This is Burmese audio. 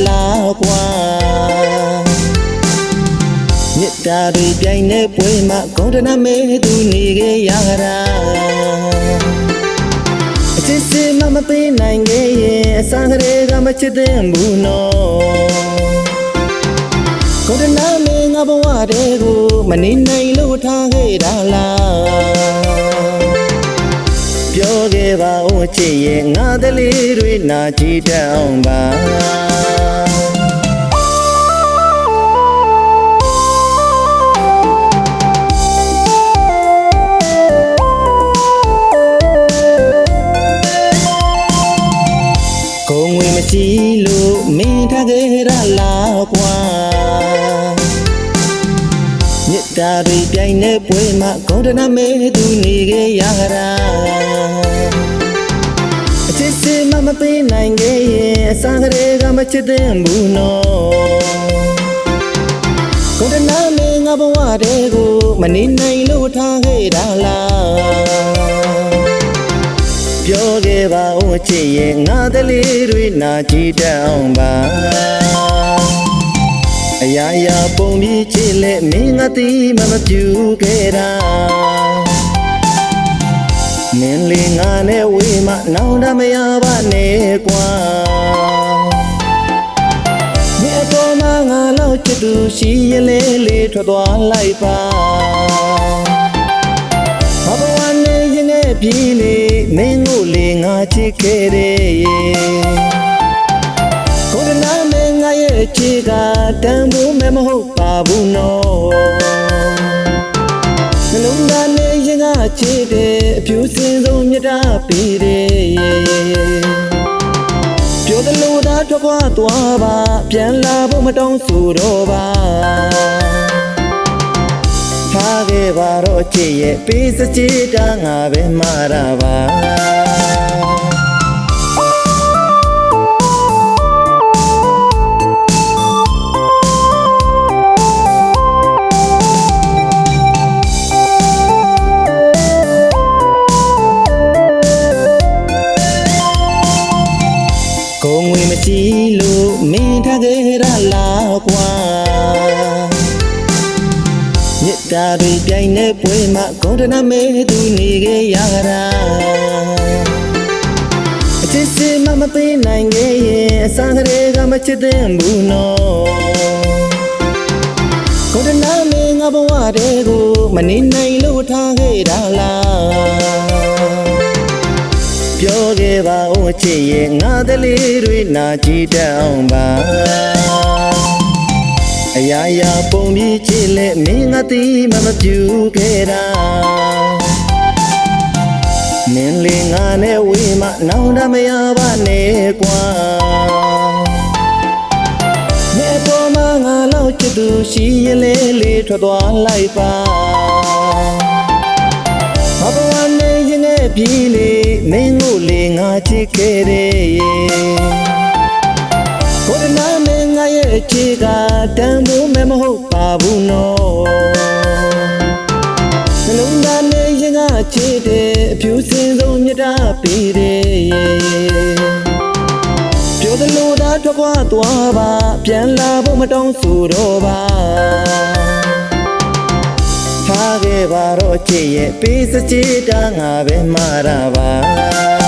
မရှိလို့မင်းထားခဲ့ရလားကွာမြစ်တာတွေပြိုင်နေပွဲမှာဂုံတနာမဲသူနေခဲ့ရတာအချစ်စမမပေးနိုင်ခဲ့ရင်အစားကလေးကမချစ်တဲ့ဘူးနော်ဂုံတနာမဲငါဘဝတည်းကိုမနေနိုင်လို့ထားခဲ့တာလား ပြောခဲ့ပါဦးချစ်ရဲ့ငါတလေးတွေနာကြည့်တတ်အောင်ပါကိုယ်ငွေမရှိလို့မင်းထားခဲ့ရလားကွာ မြစ်တာတွေပြိုင်နေပွဲမှာဂုံတနာမဲသူနေခဲ့ရတာအချစ်စမမပေးနိုင်ခဲ့ရင်အစားကလေးကမချစ်တဲ့ဘူးနော်ဂုံတနာမဲငါဘဝတည်းကိုမနေနိုင်လို့ထားခဲ့တာလားပြောခဲ့ပါဦးချစ်ရဲ့ငါတလေးတွေနာကြည့်တတ်အောင်ပါ အရာရာပုံပြီးချစ်လက်မင်းငါတီးမမပြူခဲ့တာမင်းလေးငါနဲ့ဝေးမနောင်တမရပါနဲ့ကွာမင်းအပေါ်မှာငါလောက်ချစ်သူရှိရင်လေးလေးထွက်သွားလိုက်ပါဘာဘဝနဲ့ရင်နဲ့ပြီလေမင်းကိုလေငါချစ်ခဲ့တဲ့ကိုယ်နာမငါ ရဲ့ခြေကတန်ဖို့မဲမဟုတ်ပါဘူးနော်နှလုံးသားနဲ့ရင်ကခြေတဲ့အဖြူစင်ဆုံးမြတ်တာပေးတယ်ပြောတယ်လို့သာထွက်ခွာသွားပါပြန်လာဖို့မတောင်းဆိုတော့ပါထားခဲ့ပါတော့ချစ်ရဲ့ပေးစချစ်တာငါပဲမှားတာပါ ယ်ငွေမရှိလို့မင်းထားခဲ့ရလားကွာမြစ်တာတွေပြိုင်နေပွဲမှာဂုံတနာမဲသူနေခဲ့ရတာအချစ်စမမပေးနိုင်ခဲ့ရင်အစားကလေးကမချစ်တဲ့ဘူးနော်ဂုံတနာမဲငါဘဝတည်းကိုမနေနိုင်လို့ထားခဲ့တာလားပြောခဲ့ပါဦး ချစ်ရဲ့ငါတလေးတွေနာကြည့်တတ်အောင်ပါအရာရာပုံပြီးချစ်လက်မင်းငါတီးမမပြူခဲ့တာမင်းလေးငါနဲ့ဝေးမနောင်တမရပါနဲ့ကွာနေပေါ်မှာငါလောက်ချစ်သူရှိရင်လေးလေးထွက်သွားလိုက်ပါ ပြီလေမင်းကိုလေငါချစ်ခဲ့တဲ့ကိုယ်နာမင်းငါရဲ့အချစ်ကတန်ဖို့မဲမဟုတ်ပါဘူးနော်နှလုံးသားနဲ့ရင်ကချစ်တဲ့အဖြူစင်ဆုံးမြတ်တာပေးတဲ့ပြောတယ်လို့သာထွက်ခွာသွားပါပြန်လာဖို့မတောင်းဆိုတော့ပါ ထားခဲ့ပါတော့ချစ်ရဲ့ပေးစချစ်တာငါပဲမှားတာပါ